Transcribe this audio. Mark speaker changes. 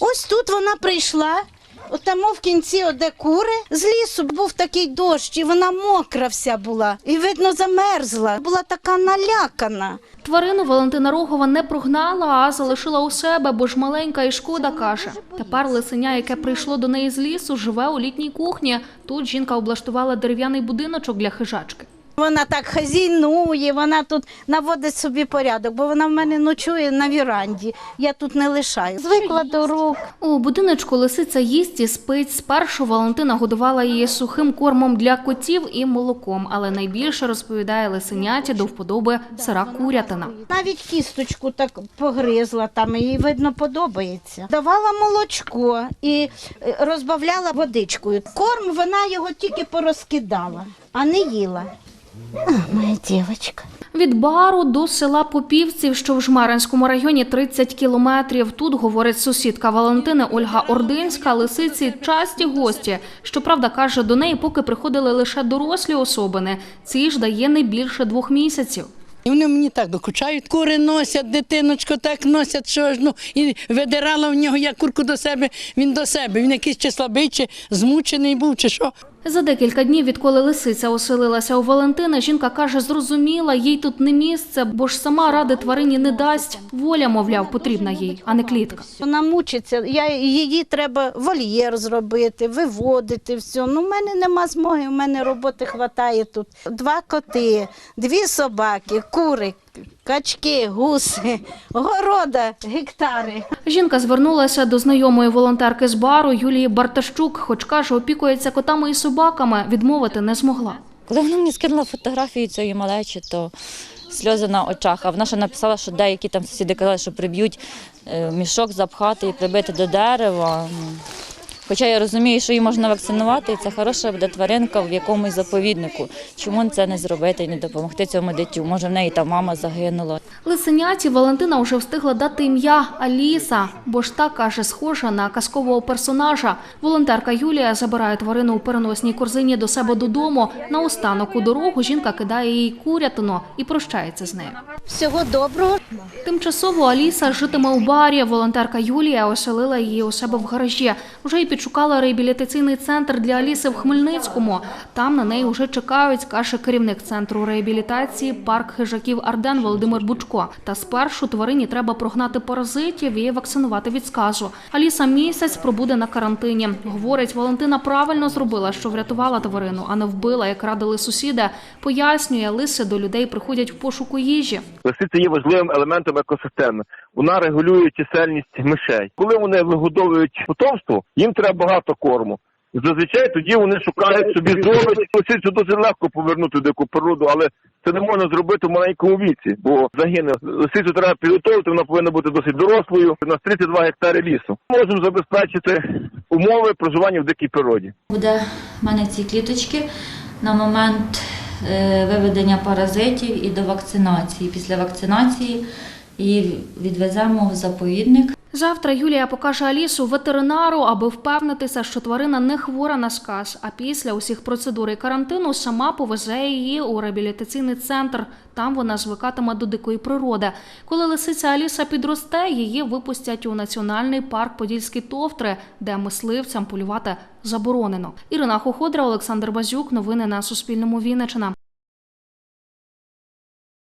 Speaker 1: Ось тут вона прийшла. Отамо в кінці, де кури, з лісу був такий дощ, і вона мокра вся була. І видно, замерзла. Була така налякана.
Speaker 2: Тварину Валентина Рогова не прогнала, а залишила у себе, бо ж маленька і шкода каже. Тепер лисеня, яке прийшло до неї з лісу, живе у літній кухні. Тут жінка облаштувала дерев'яний будиночок для хижачки.
Speaker 1: Вона так хазійнує, вона тут наводить собі порядок, бо вона в мене ночує на віранді. Я тут не лишаю. Звикла до рук.
Speaker 2: У будиночку лисиця їсть і спить. Спершу Валентина годувала її сухим кормом для котів і молоком, але найбільше розповідає лисеняті до вподоби сира курятина.
Speaker 1: Навіть кісточку так погризла там, їй видно подобається. Давала молочко і е, розбавляла водичкою. Корм вона його тільки порозкидала, а не їла. А, моя дівчинка.
Speaker 2: Від бару до села Попівців, що в Жмеринському районі 30 кілометрів. Тут говорить сусідка Валентини Ольга Ординська. Лисиці часті гості. Щоправда, каже, до неї поки приходили лише дорослі особини. Цій ж дає не більше двох місяців.
Speaker 3: І вони мені так докучають. Кури носять, дитиночку так носять, що ж ну і видирала в нього я курку до себе. Він до себе. Він якийсь чи слабий, чи змучений був, чи що.
Speaker 2: За декілька днів, відколи лисиця оселилася у Валентини, жінка каже, зрозуміла, їй тут не місце, бо ж сама ради тварині не дасть. Воля, мовляв, потрібна їй, а не клітка.
Speaker 1: Вона мучиться. Я, її треба вольєр зробити, виводити все. Ну, в мене нема змоги, в мене роботи хватає тут. Два коти, дві собаки, кури, качки, гуси, города, гектари.
Speaker 2: Жінка звернулася до знайомої волонтерки з бару Юлії Бартащук, хоч каже, опікується котами і собаками, відмовити не змогла.
Speaker 4: Коли вона мені скинула фотографію цієї малечі, то сльози на очах. А вона ще написала, що деякі там сусіди казали, що приб'ють е, мішок запхати і прибити до дерева. Хоча я розумію, що її можна вакцинувати, і це хороша буде тваринка в якомусь заповіднику. Чому це не зробити і не допомогти цьому дитю? Може, в неї там мама загинула.
Speaker 2: Лисеняті Валентина вже встигла дати ім'я Аліса, бо ж та каже, схожа на казкового персонажа. Волонтерка Юлія забирає тварину у переносній корзині до себе додому. На останок у дорогу жінка кидає їй курятину і прощається з нею.
Speaker 1: Всього доброго.
Speaker 2: Тимчасово Аліса житиме у барі. Волонтерка Юлія оселила її у себе в гаражі. Вже й підшукала реабілітаційний центр для Аліси в Хмельницькому. Там на неї вже чекають, каже керівник центру реабілітації парк хижаків Арден Володимир Бучко. Та спершу тварині треба прогнати паразитів і вакцинувати від сказу. Аліса місяць пробуде на карантині. Говорить, Валентина правильно зробила, що врятувала тварину, а не вбила, як радили сусіди. Пояснює, лиси до людей приходять в пошуку їжі.
Speaker 5: Лисиця є важливим елементом екосистеми. Вона регулює чисельність мишей. Коли вони вигодовують потомство, їм треба багато корму. Зазвичай тоді вони шукають собі здобич. Лисицю дуже легко повернути в дику природу, але це не можна зробити в маленькому віці, бо загине. Лисицю треба підготовити, вона повинна бути досить дорослою. У нас 32 гектари лісу. Можемо забезпечити умови проживання в дикій природі.
Speaker 4: Буде в мене ці кліточки на момент виведення паразитів і до вакцинації. Після вакцинації її відвеземо в заповідник.
Speaker 2: Завтра Юлія покаже Алісу ветеринару, аби впевнитися, що тварина не хвора на сказ. А після усіх процедур і карантину сама повезе її у реабілітаційний центр. Там вона звикатиме до дикої природи. Коли лисиця Аліса підросте, її випустять у національний парк Подільські товтри, де мисливцям полювати заборонено. Ірина Хоходра, Олександр Базюк. Новини на Суспільному. Вінниччина.